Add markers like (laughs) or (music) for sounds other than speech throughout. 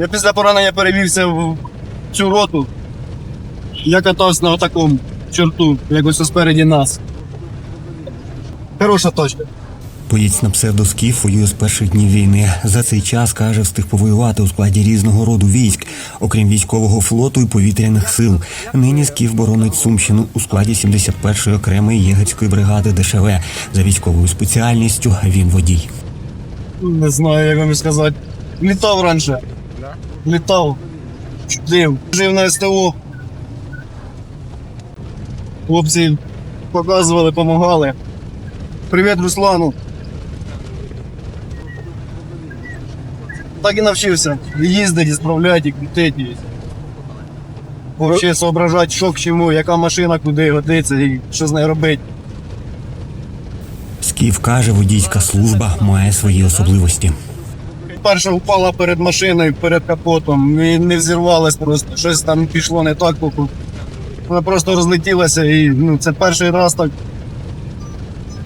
Я після поранення перевівся в цю роту. Я катався на такому чорту, як ось спереді нас. Хороша точка. Боєць на псевдоскіф воює з перших днів війни. За цей час каже, встиг повоювати у складі різного роду військ, окрім військового флоту і повітряних сил. Нині скіф боронить Сумщину у складі 71-ї окремої єгерської бригади ДШВ. За військовою спеціальністю він водій. Не знаю, як вам сказати. Літав раніше. Літав. Чудив. Жив на СТО. Хлопці показували, допомагали. Привіт Руслану. Так і навчився. Їздити, справляти, крутити. Взагалі соображати, що к чому, яка машина куди годиться і що з нею робити. Скіф каже, водійська служба має свої особливості. Перша впала перед машиною, перед капотом і не взірвалась просто. Щось там пішло не так. Вона просто розлетілася і ну, це перший раз так.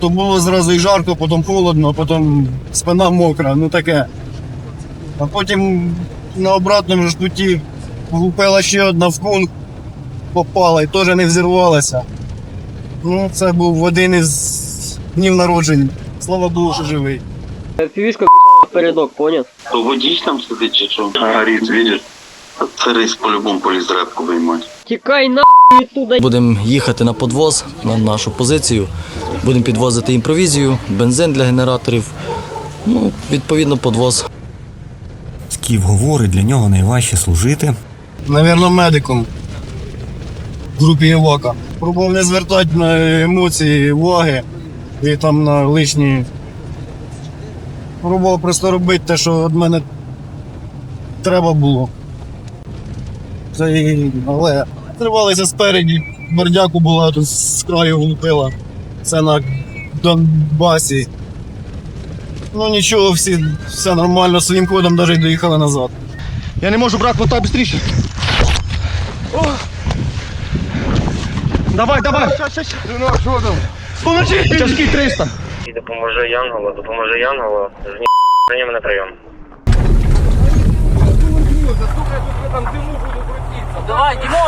То було зразу і жарко, потім холодно, потім спина мокра, ну таке. А потім на обратному ж путі влупила ще одна в кунг, попала і теж не взірвалася. Ну, це був один із днів народження. Слава Богу, що живий. Фівішка в передок, поняв? То водій там сидить чи що? Горить, видиш? Це рейс по-любому поліз репку виймати. Тікай нахуй відтуда. Будемо їхати на подвоз на нашу позицію. Будемо підвозити їм провізію, бензин для генераторів. Ну, відповідно, подвоз. Скіф говорить, для нього найважче служити Навірно, медиком в групі Євока. Пробував не звертати на емоції, уваги і там на лишні. Пробував просто робити те, що від мене треба було. Це і... Але тривалися спереді, бордяку була тут з краю влупила. Це на Донбасі. Ну нічого, всі, все нормально, своїм ходом навіть доїхали назад. Я не можу, брат, мотай быстріше. Давай, давай. Поможи. Тяжкий 300. Допоможе Янголу, допоможе Янголу. Зні мене прийом. Давай, Дімо!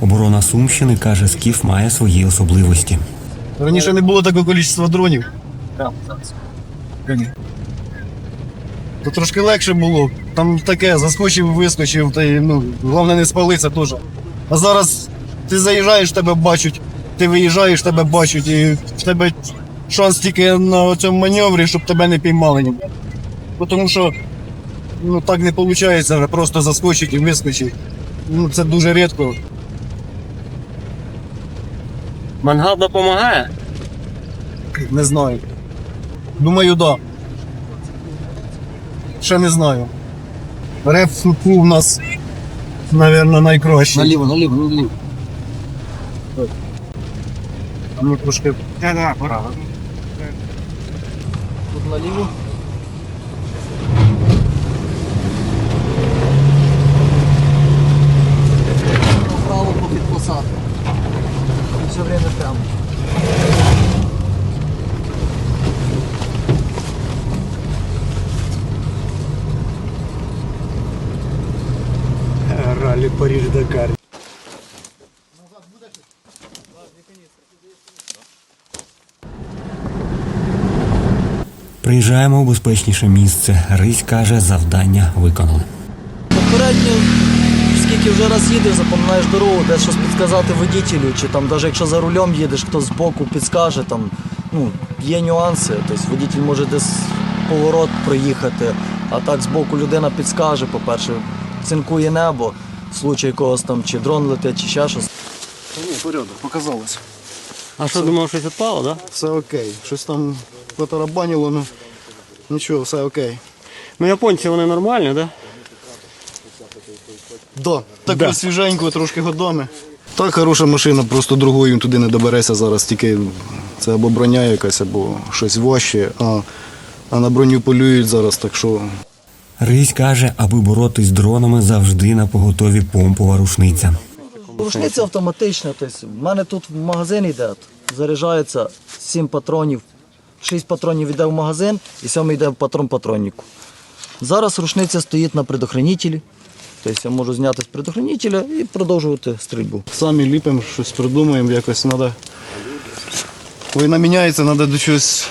Оборона Сумщини каже, Скіф має свої особливості. Раніше не було такого кількості дронів. То трошки легше було. Там таке, заскочив, вискочив, та й, ну, головне не спалитися теж. А зараз ти заїжджаєш, тебе бачать, ти виїжджаєш, тебе бачать, і в тебе шанс тільки на цьому маневрі, щоб тебе не піймали ніде. Бо Тому що ну, так не виходить, вже просто заскочить і вискочить. Ну, це дуже рідко. Мангал допомагає? Не знаю. Думаю, да. Ще не знаю. Реп суку у нас, мабуть, найкращий. Наліво, наліво, наліво. Ну, трошки. Да-да, пора. Тут наліво. Париж-Дакар. Приїжджаємо у безпечніше місце. Рись каже, завдання виконали. Попередньо, скільки вже раз їдеш, запам'ятаєш дорогу, де щось підказати водітелю, чи там, навіть якщо за рулем їдеш, хтось збоку підскаже, там, ну, є нюанси. Тобто водітель може десь поворот проїхати, а так збоку людина підскаже, по-перше, цинкує небо, в случай якогось там чи дрон летить, чи ще щось. Ні, порядок, показалось. А що думав, щось відпало, да? Все окей. Щось там потарабанило, ну нічого, все окей. Ну японці вони нормальні, да? Да. Так да. свіженько, трошки годами. Так, хороша машина, просто другою туди не добереся зараз, тільки це або броня якась, або щось важче, а, а на броню полюють зараз, так що Рись каже, аби боротись з дронами, завжди на поготові помпова рушниця. Рушниця автоматична. Тобто, в мене тут в магазин йде, заряджається 7 патронів, 6 патронів йде в магазин і 7 йде в патрон патроннику. Зараз рушниця стоїть на предохранителі. Тобто я можу зняти з предохранителя і продовжувати стрільбу. Самі ліпимо, щось придумаємо, якось треба. Війна міняється, треба до чогось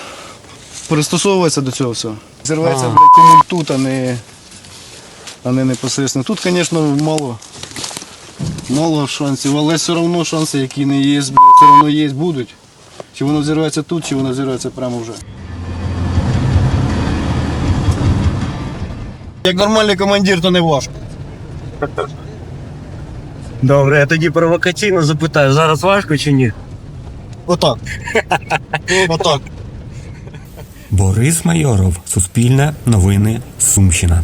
пристосовуватися до цього всього. Зірветься, блядь, тут, а не, а не непосередньо. Тут, звісно, мало, мало шансів, але все одно шанси, які не є, блядь, все одно є, будуть. Чи воно зірветься тут, чи воно зірветься прямо вже. Як нормальний командир, то не важко. Добре, я тоді провокаційно запитаю, зараз важко чи ні? Отак. (laughs) Отак. Борис Майоров, Суспільне, Новини, Сумщина.